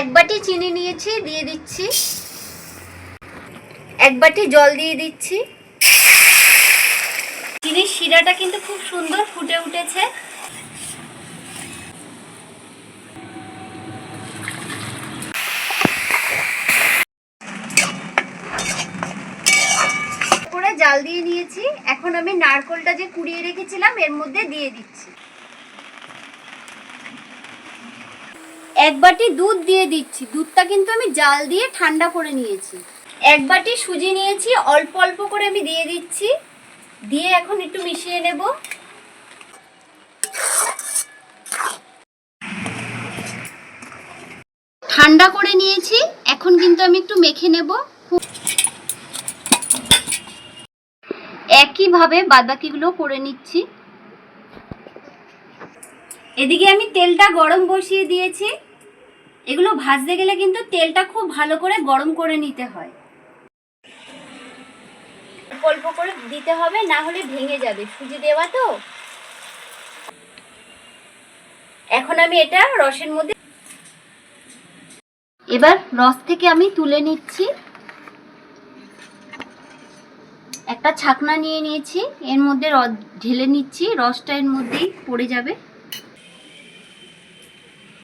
এক বাটি চিনি নিয়েছি, দিয়ে দিচ্ছি। এক বাটি জল দিয়ে দিচ্ছি। চিনির শিরাটা কিন্তু খুব সুন্দর ফুটে উঠেছে। জাল দিয়ে নিয়েছি। এখন আমি নারকোলটা যে কুড়িয়ে রেখেছিলাম, এর মধ্যে দিয়ে দিচ্ছি। এক বাটি দুধ দিয়ে দিচ্ছি। দুধটা কিন্তু আমি জাল দিয়ে ঠান্ডা করে নিয়েছি। এক বাটি সুজি নিয়েছি, অল্প অল্প করে আমি দিয়ে দিচ্ছি। দিয়ে এখন একটু মিশিয়ে নেব। ঠান্ডা করে নিয়েছি, এখন কিন্তু আমি একটু মেখে নেব। একইভাবে বাদবাকিগুলো করে নিচ্ছি। এদিকে আমি তেলটা গরম বসিয়ে দিয়েছি। এগুলো ভাজতে গেলে কিন্তু তেলটা খুব ভালো করে গরম করে নিতে হয়। অল্প করে দিতে হবে, না হলে ভেঙে যাবে। সুজি দেওয়া তো। এখন আমি এটা রসের মধ্যে এবার রস থেকে আমি তুলে নিচ্ছি। একটা ছাকনা নিয়ে নিয়েছি, এর মধ্যে ঢেলে নিচ্ছি, রসটা এর মধ্যেই পড়ে যাবে।